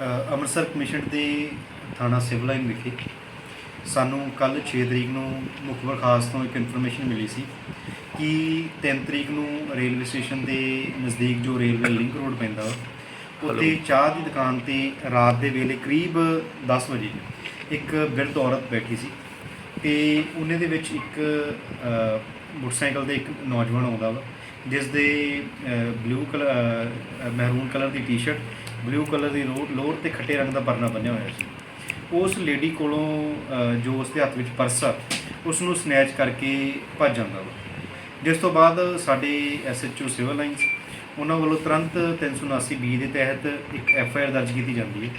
Amritsar commission ਦੇ ਥਾਣਾ civil line ਵਿਖੇ ਸਾਨੂੰ ਕੱਲ 6 ਤਰੀਕ ਨੂੰ ਮੁਖਬਰ ਖਾਸ ਤੋਂ ਇੱਕ ਇਨਫੋਰਮੇਸ਼ਨ ਮਿਲੀ ਸੀ ਕਿ 3 ਤਰੀਕ ਨੂੰ ਰੇਲਵੇ ਸਟੇਸ਼ਨ ਦੇ ਨਜ਼ਦੀਕ ਜੋ ਰੇਲਵੇ ਲਿੰਕ ਰੋਡ ਪੈਂਦਾ ਉੱਥੇ ਚਾਹ ਦੀ ਦੁਕਾਨ ਤੇ ਰਾਤ ਦੇ ਵੇਲੇ ਕਰੀਬ 10 ਵਜੇ ਇੱਕ ਬਿਰਧ ਔਰਤ ਬੈਠੀ ਸੀ ਤੇ ਉਹਨੇ ਦੇ ਵਿੱਚ ਇੱਕ ਮੋਟਰਸਾਈਕਲ ਤੇ ਇੱਕ ਨੌਜਵਾਨ ਆਉਂਦਾ ਵਾ। ਜਿਸ ਦੇ ਬਲੂ ਕਲਰ ਮਹਿਰੂਨ ਕਲਰ ਦੀ ਟੀ-ਸ਼ਰਟ ਬਲੂ ਕਲਰ ਦੀ ਲੋ- ਲੋਅਰ ਤੇ ਖੱਟੇ ਰੰਗ ਦਾ ਪਰਨਾ ਬੰਨਿਆ ਹੋਇਆ ਸੀ। ਉਸ ਲੇਡੀ ਕੋਲੋਂ ਜੋ ਉਸ ਦੇ ਹੱਥ ਵਿੱਚ ਪਰਸ ਆ ਉਸ ਨੂੰ ਸਨੈਚ ਕਰਕੇ ਭੱਜ ਜਾਂਦਾ ਵਾ। ਜਿਸ ਤੋਂ ਬਾਅਦ ਸਾਡੇ ਐਸਐਚਓ ਸਿਵਲ ਲਾਈਨਸ ਉਹਨਾਂ ਵੱਲੋਂ ਤੁਰੰਤ 379 ਬੀ ਦੇ ਤਹਿਤ ਇੱਕ ਐਫ ਆਈ ਆਰ ਦਰਜ ਕੀਤੀ ਜਾਂਦੀ ਹੈ।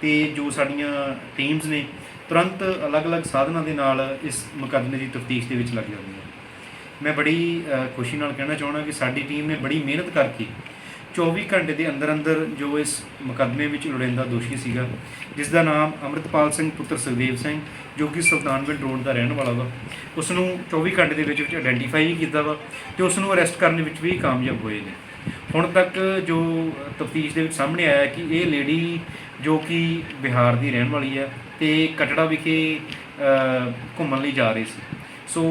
ਤੇ ਜੋ ਸਾਡੀਆਂ ਟੀਮਸ ਨੇ, ਤੁਰੰਤ ਅਲੱਗ-ਅਲੱਗ ਸਾਧਨਾਂ ਦੇ ਨਾਲ ਇਸ ਮੁਕੱਦਮੇ ਦੀ ਤਫਤੀਸ਼ ਦੇ ਵਿੱਚ ਲੱਗ ਜਾਂਦੀਆਂ ਮੈਂ ਬੜੀ ਖੁਸ਼ੀ ਨਾਲ ਕਹਿਣਾ ਚਾਹੁੰਦਾ ਕਿ ਸਾਡੀ ਟੀਮ ਨੇ ਬੜੀ ਮਿਹਨਤ ਕਰਕੇ 24 ਘੰਟੇ ਦੇ ਅੰਦਰ ਅੰਦਰ ਜੋ ਇਸ ਮੁਕੱਦਮੇ ਵਿੱਚ ਲੋੜੀਂਦਾ ਦੋਸ਼ੀ ਸੀਗਾ ਜਿਸ ਦਾ ਨਾਮ ਅੰਮ੍ਰਿਤਪਾਲ ਸਿੰਘ ਪੁੱਤਰ ਸੁਖਦੇਵ ਸਿੰਘ, ਜੋ ਕਿ ਸੁਲਤਾਨਪੁਰ ਰੋਡ ਦਾ ਰਹਿਣ ਵਾਲਾ ਵਾ ਉਸ ਨੂੰ 24 ਘੰਟੇ ਦੇ ਵਿੱਚ ਵਿੱਚ ਆਇਡੈਂਟੀਫਾਈ ਵੀ ਕੀਤਾ ਵਾ ਤੇ ਉਸ ਨੂੰ ਅਰੈਸਟ ਕਰਨ ਵਿੱਚ ਵੀ ਕਾਮਯਾਬ ਹੋਏ ਨੇ। ਹੁਣ ਤੱਕ ਜੋ ਤਫਤੀਸ਼ ਦੇ ਵਿੱਚ ਸਾਹਮਣੇ ਆਇਆ ਕਿ ਇਹ ਲੇਡੀ ਜੋ ਕਿ ਬਿਹਾਰ ਦੀ ਰਹਿਣ ਵਾਲੀ ਹੈ ਤੇ ਕਟੜਾ ਵਿਖੇ ਘੁੰਮਣ ਲਈ ਜਾ ਰਹੀ ਸੀ। ਸੋ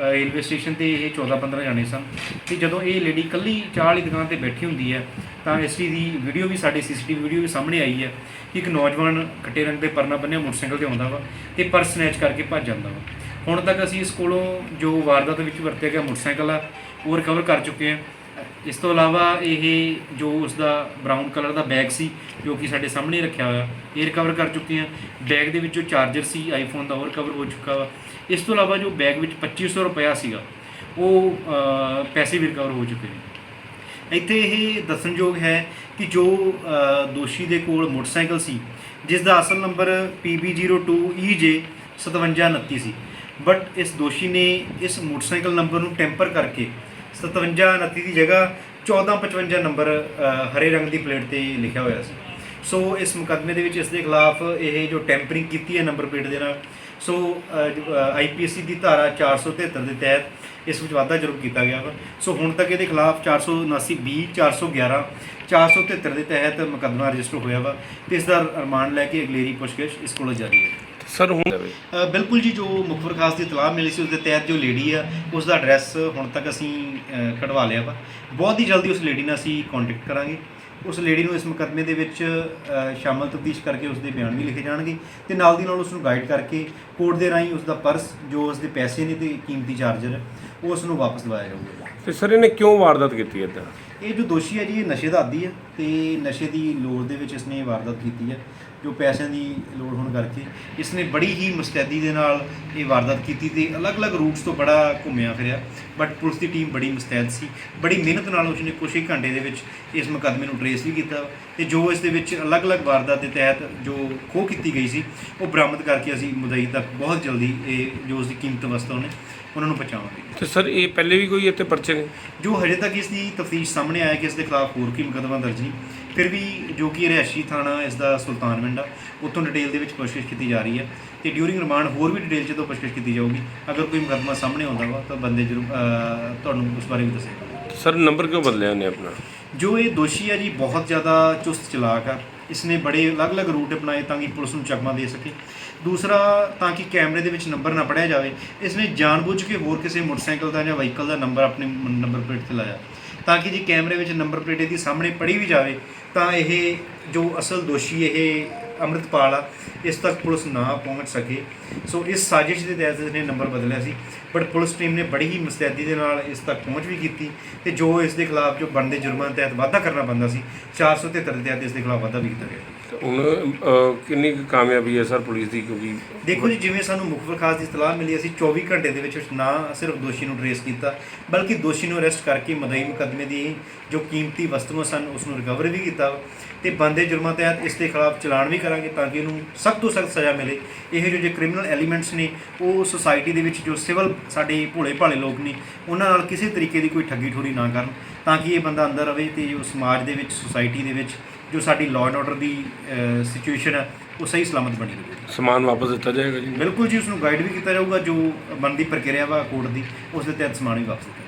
ਰੇਲਵੇ ਸਟੇਸ਼ਨ ਤੇ ਇਹ 14-15 ਜਾਣੇ ਸਨ। ਤੇ ਜਦੋਂ ਇਹ ਲੇਡੀ ਇਕੱਲੀ ਚਾਹ ਵਾਲੀ ਦੁਕਾਨ ਤੇ ਬੈਠੀ ਹੁੰਦੀ ਹੈ, ਤਾਂ ਇਸ ਦੀ ਵੀਡੀਓ ਵੀ ਸਾਡੇ ਸੀਸੀਟੀਵੀ ਵੀਡੀਓ ਵੀ ਸਾਹਮਣੇ ਆਈ ਹੈ ਕਿ ਇੱਕ ਨੌਜਵਾਨ ਖੱਟੇ ਰੰਗ ਦੇ ਪਰਨਾ ਬੰਨਿਆ ਮੋਟਰਸਾਈਕਲ ਤੇ ਆਉਂਦਾ ਵਾ ਤੇ ਪਰਸ ਸਨੈਚ ਕਰਕੇ ਭੱਜ ਜਾਂਦਾ ਵਾ। ਹੁਣ ਤੱਕ ਅਸੀਂ ਇਸ ਕੋਲੋਂ ਜੋ ਵਾਰਦਾਤ ਵਿੱਚ ਵਰਤਿਆ ਗਿਆ ਮੋਟਰਸਾਈਕਲ ਆ, ਉਹ ਰਿਕਵਰ ਕਰ ਚੁੱਕੇ ਹਾਂ। ਇਸ ਤੋਂ ਇਲਾਵਾ ਇਹ ਜੋ ਉਸ ਦਾ ਬਰਾਊਨ ਕਲਰ ਦਾ ਬੈਗ ਸੀ, ਜੋ ਕਿ ਸਾਡੇ ਸਾਹਮਣੇ ਰੱਖਿਆ ਹੋਇਆ, ਇਹ ਰਿਕਵਰ ਕਰ ਚੁੱਕੇ ਹਾਂ। ਬੈਗ ਦੇ ਵਿੱਚ ਜੋ ਚਾਰਜਰ ਸੀ ਆਈਫੋਨ ਦਾ ਉਹ ਰਿਕਵਰ ਹੋ ਚੁੱਕਾ ਵਾ। ਇਸ ਤੋਂ ਇਲਾਵਾ ਜੋ ਬੈਗ ਵਿੱਚ 2500 ਰੁਪਇਆ ਸੀਗਾ, ਉਹ ਪੈਸੇ ਵੀ ਰਿਕਵਰ ਹੋ ਚੁੱਕੇ ਨੇ। ਇੱਥੇ ਇਹ ਦੱਸਣਯੋਗ ਹੈ ਕਿ ਜੋ ਦੋਸ਼ੀ ਦੇ ਕੋਲ ਮੋਟਰਸਾਈਕਲ ਸੀ, ਜਿਸ ਦਾ ਅਸਲ ਨੰਬਰ PB02EJ 5729 ਸੀ। ਬਟ ਇਸ ਦੋਸ਼ੀ ਨੇ ਇਸ ਮੋਟਰਸਾਈਕਲ ਨੰਬਰ ਨੂੰ ਟੈਂਪਰ ਕਰਕੇ 5729 ਦੀ ਜਗ੍ਹਾ 1455 ਨੰਬਰ ਹਰੇ ਰੰਗ ਦੀ ਪਲੇਟ ਤੇ ਲਿਖਿਆ ਹੋਇਆ ਸੀ। ਸੋ ਇਸ ਮੁਕੱਦਮੇ ਦੇ ਵਿੱਚ ਇਸ ਦੇ ਖਿਲਾਫ ਇਹ ਜੋ ਟੈਂਪਰਿੰਗ ਕੀਤੀ ਹੈ ਨੰਬਰ ਪਲੇਟ ਦੇ ਨਾਲ, ਸੋ ਆਈਪੀਸੀ ਦੀ ਧਾਰਾ 473 ਦੇ ਤਹਿਤ ਇਸ ਵਿੱਚ ਵਾਧਾ ਜ਼ਰੂਰ ਕੀਤਾ ਗਿਆ ਵਾ। ਸੋ ਹੁਣ ਤੱਕ ਇਹਦੇ ਖਿਲਾਫ 479 ਬੀ 411 473 ਦੇ ਤਹਿਤ ਮੁਕੱਦਮਾ ਰਜਿਸਟਰ ਹੋਇਆ ਵਾ ਤੇ ਇਸ ਦਾ ਰਿਮਾਂਡ ਲੈ ਕੇ ਅਗਲੇਰੀ ਪੁੱਛਗਿੱਛ ਇਸ ਕੋਲ ਜਾਰੀ ਹੈ। ਸਰ ਹੁਣ ਅ, ਬਿਲਕੁਲ ਜੀ ਜੋ ਮੁਖਬਰ ਖਾਸ ਦੀ ਇਤਲਾਹ ਮਿਲੀ ਸੀ ਉਸ ਦੇ ਤਹਿਤ ਜੋ ਲੇਡੀ ਆ ਉਸ ਦਾ ਐਡਰੈਸ ਹੁਣ ਤੱਕ ਅਸੀਂ ਅ, ਕਢਵਾ ਲਿਆ ਵਾ। ਬਹੁਤ ਹੀ ਜਲਦੀ ਉਸ ਲੇਡੀ ਨਾਲ ਅਸੀਂ ਕੰਟੈਕਟ ਕਰਾਂਗੇ। ਉਸ ਲੇਡੀ ਨੂੰ ਇਸ ਮੁਕੱਦਮੇ ਦੇ ਵਿੱਚ ਅ, ਸ਼ਾਮਲ ਤਫਤੀਸ਼ ਕਰਕੇ ਉਸ ਦੇ ਬਿਆਨ ਵੀ ਲਿਖੇ ਜਾਣਗੇ ਤੇ ਨਾਲ ਦੀ ਨਾਲ ਉਸ ਨੂੰ ਗਾਈਡ ਕਰਕੇ ਕੋਰਟ ਦੇ ਰਾਹੀਂ ਉਸ ਦਾ ਪਰਸ ਜੋ ਉਸ ਦੇ ਪੈਸੇ ਨੇ ਤੇ ਕੀਮਤੀ ਚਾਰਜਰ ਉਹ ਉਸ ਨੂੰ ਵਾਪਸ ਦਿਵਾਇਆ ਜਾਊਗਾ। ਤੇ ਸਰ ਇਹਨੇ ਕਿਉਂ ਵਾਰਦਾਤ ਕੀਤੀ ਇਦਾਂ? ਇਹ ਜੋ ਦੋਸ਼ੀ ਹੈ ਜੀ, ਇਹ ਨਸ਼ੇ ਦਾ ਆਦੀ ਹੈ ਤੇ ਨਸ਼ੇ ਦੀ ਲੋੜ ਦੇ ਵਿੱਚ ਇਸਨੇ ਇਹ ਵਾਰਦਾਤ ਕੀਤੀ ਹੈ। ਜੋ ਪੈਸਿਆਂ ਦੀ ਲੋੜ ਹੋਣ ਕਰਕੇ ਇਸਨੇ ਬੜੀ ਹੀ ਮੁਸਤੈਦੀ ਦੇ ਨਾਲ ਇਹ ਵਾਰਦਾਤ ਕੀਤੀ ਤੇ ਅਲੱਗ-ਅਲੱਗ ਰੂਟਸ ਤੋਂ ਬੜਾ ਘੁੰਮਿਆ ਫਿਰਿਆ ਬਟ ਪੁਲਿਸ ਦੀ ਟੀਮ ਬੜੀ ਮੁਸਤੈਦ ਸੀ ਬੜੀ ਮਿਹਨਤ ਨਾਲ ਉਸਨੇ ਕੁਛ ਹੀ ਘੰਟੇ ਦੇ ਵਿੱਚ ਇਸ ਮੁਕੱਦਮੇ ਨੂੰ ਟਰੇਸ ਵੀ ਕੀਤਾ ਤੇ ਜੋ ਇਸ ਦੇ ਵਿੱਚ ਅਲੱਗ-ਅਲੱਗ ਵਾਰਦਾਤ ਦੇ ਤਹਿਤ ਜੋ ਖੋਹ ਕੀਤੀ ਗਈ ਸੀ ਉਹ ਬਰਾਮਦ ਕਰਕੇ ਅਸੀਂ ਮੁਦਈ ਤੱਕ ਬਹੁਤ ਜਲਦੀ ਇਹ ਜੋ ਉਸ ਦੀ ਕੀਮਤ ਵਸਤਾਂ ਨੇ ਉਹਨਾਂ ਨੂੰ ਪਹੁੰਚਾਵਾਂਗੇ ਤੇ ਸਰ ਇਹ ਪਹਿਲੇ ਵੀ ਕੋਈ ਇੱਥੇ ਪਰਚੇ ਨੇ? ਜੋ ਹਜੇ ਤੱਕ ਇਸ ਦੀ ਤਫਤੀਸ਼ ਸਾਹਮਣੇ ਆਇਆ ਕਿ ਇਸ ਦੇ ਖਿਲਾਫ ਹੋਰ ਕੀ ਮੁਕੱਦਮਾ ਦਰਜ ਨਹੀਂ ਫਿਰ ਵੀ ਜੋ ਕਿ ਰਿਹਾਇਸ਼ੀ ਥਾਣਾ ਇਸ ਦਾ ਸੁਲਤਾਨਵਿੰਡ ਆ ਉੱਥੋਂ ਡਿਟੇਲ ਦੇ ਵਿੱਚ ਪੁੱਛਗਿੱਛ ਕੀਤੀ ਜਾ ਰਹੀ ਹੈ ਤੇ ਡਿਊਰਿੰਗ ਰਿਮਾਂਡ ਹੋਰ ਵੀ ਡਿਟੇਲ 'ਚ ਤੋਂ ਪੁੱਛਗਿੱਛ ਕੀਤੀ ਜਾਊਗੀ ਅਗਰ ਕੋਈ ਮੁਕੱਦਮਾ ਸਾਹਮਣੇ ਆਉਂਦਾ ਵਾ ਤਾਂ ਬੰਦੇ ਜ਼ਰੂਰ ਅਹ, ਤੁਹਾਨੂੰ ਉਸ ਬਾਰੇ ਵੀ ਦੱਸੇਗਾ। ਸਰ ਨੰਬਰ ਕਿਉਂ ਬਦਲਿਆ ਉਹਨੇ ਆਪਣਾ? ਜੋ ਇਹ ਦੋਸ਼ੀ ਹੈ ਜੀ ਬਹੁਤ ਜ਼ਿਆਦਾ ਚੁਸਤ ਚਲਾਕ ਆ। ਇਸਨੇ ਬੜੇ ਅਲੱਗ-ਅਲੱਗ ਰੂਟ ਅਪਣਾਏ ਤਾਂ ਕਿ ਪੁਲਿਸ ਨੂੰ ਚਕਮਾ ਦੇ ਸਕੇ। ਦੂਸਰਾ ਤਾਂ ਕਿ ਕੈਮਰੇ ਦੇ ਵਿੱਚ ਨੰਬਰ ਨਾ ਪੜਿਆ ਜਾਵੇ ਇਸਨੇ ਜਾਣਬੁੱਝ ਕੇ ਹੋਰ ਕਿਸੇ ਮੋਟਰਸਾਈਕਲ ਦਾ ਜਾਂ ਵਹੀਕਲ ਦਾ ਨੰਬਰ ਆਪਣੇ ਨੰਬਰ ਪਲੇਟ ਤੇ ਲਾਇਆ। ਤਾਂ ਕਿ ਜੇ ਕੈਮਰੇ ਵਿੱਚ ਨੰਬਰ ਪਲੇਟ ਇਹਦੀ ਸਾਹਮਣੇ ਪੜੀ ਵੀ ਜਾਵੇ, ਤਾਂ ਇਹ ਜੋ ਅਸਲ ਦੋਸ਼ੀ ਇਹ ਅੰਮ੍ਰਿਤਪਾਲ ਆ, ਇਸ ਤੱਕ ਪੁਲਿਸ ਨਾ ਪਹੁੰਚ ਸਕੇ। ਸੋ ਇਸ ਸਾਜ਼ਿਸ਼ ਦੇ ਤਹਿਤ ਇਸਨੇ ਨੰਬਰ ਬਦਲਿਆ ਸੀ ਬਟ ਪੁਲਿਸ ਟੀਮ ਨੇ ਬੜੀ ਹੀ ਮੁਸਤੈਦੀ ਦੇ ਨਾਲ ਇਸ ਤੱਕ ਪਹੁੰਚ ਵੀ ਕੀਤੀ ਤੇ ਜੋ ਇਸ ਦੇ ਖਿਲਾਫ ਜੋ ਬਣਦੇ ਜੁਰਮਾਂ ਤਹਿਤ ਵਾਧਾ ਕਰਨਾ ਬੰਦਾ ਸੀ 473 ਦੇ ਤਹਿਤ ਇਸ ਦੇ ਖਿਲਾਫ ਵਾਧਾ ਵੀ ਕੀਤਾ ਗਿਆ। ਤੇ ਹੁਣ ਅਹ, ਕਿੰਨੀ ਕੁ ਕਾਮਯਾਬੀ ਹੈ ਸਰ ਪੁਲਿਸ ਦੀ? ਕਿਉਂਕਿ ਦੇਖੋ ਜੀ ਜਿਵੇਂ ਸਾਨੂੰ ਮੁਖਬਰ ਖਾਸ ਦੀ ਇਤਲਾਹ ਮਿਲੀ ਅਸੀਂ 24 ਘੰਟੇ ਦੇ ਵਿੱਚ ਨਾ ਸਿਰਫ ਦੋਸ਼ੀ ਨੂੰ ਟਰੇਸ ਕੀਤਾ ਬਲਕਿ ਦੋਸ਼ੀ ਨੂੰ ਅਰੈਸਟ ਕਰਕੇ ਮਦਈ ਮੁਕੱਦਮੇ ਦੀ ਜੋ ਕੀਮਤੀ ਵਸਤੂਆਂ ਸਨ ਉਸ ਨੂੰ ਰਿਕਵਰ ਵੀ ਕੀਤਾ ਤੇ ਬੰਦੇ ਜੁਰਮਾਂ ਤਹਿਤ ਇਸ ਦੇ ਖਿਲਾਫ ਚਲਾਨ ਵੀ ਕਰਾਂਗੇ ਤਾਂ ਕਿ ਉਹਨੂੰ ਸਖਤ ਤੋਂ ਸਖਤ ਸਜ਼ਾ ਮਿਲੇ। ਇਹ ਜੋ ਜੇ ਕ੍ਰਿਮੀਨਲ ਐਲੀਮੈਂਟਸ ਨੇ ਉਹ ਸੁਸਾਇਟੀ ਦੇ ਵਿੱਚ ਜੋ ਸਿਵਲ ਸਾਡੇ ਭੋਲੇ ਭਾਲੇ ਲੋਕ ਨੇ ਉਹਨਾਂ ਨਾਲ ਕਿਸੇ ਤਰੀਕੇ ਦੀ ਕੋਈ ਠੱਗੀ ਠੋਰੀ ਨਾ ਕਰਨ ਤਾਂ ਕਿ ਇਹ ਬੰਦਾ ਅੰਦਰ ਰਵੇ ਤੇ ਜੋ ਸਮਾਜ ਦੇ ਵਿੱਚ ਸੁਸਾਇਟੀ ਦੇ ਵਿੱਚ ਜੋ ਸਾਡੀ ਲਾਅ ਐਂਡ ਆਰਡਰ ਦੀ ਸਿਚੁਏਸ਼ਨ ਹੈ ਉਹ ਸਹੀ ਸਲਾਮਤ ਬਣੀ ਰਹੇ ਸਮਾਨ ਵਾਪਸ ਦਿੱਤਾ ਜਾਏਗਾ ਜੀ ਬਿਲਕੁਲ ਜੀ ਉਸ ਨੂੰ ਗਾਈਡ ਵੀ ਕੀਤਾ ਜਾਊਗਾ ਜੋ ਬਣਦੀ ਪ੍ਰਕਿਰਿਆ ਵਾ ਕੋਰਟ ਦੀ ਉਸ ਦੇ ਤਹਿਤ ਸਮਾਨ ਵੀ ਵਾਪਸ ਦਿੱਤਾ।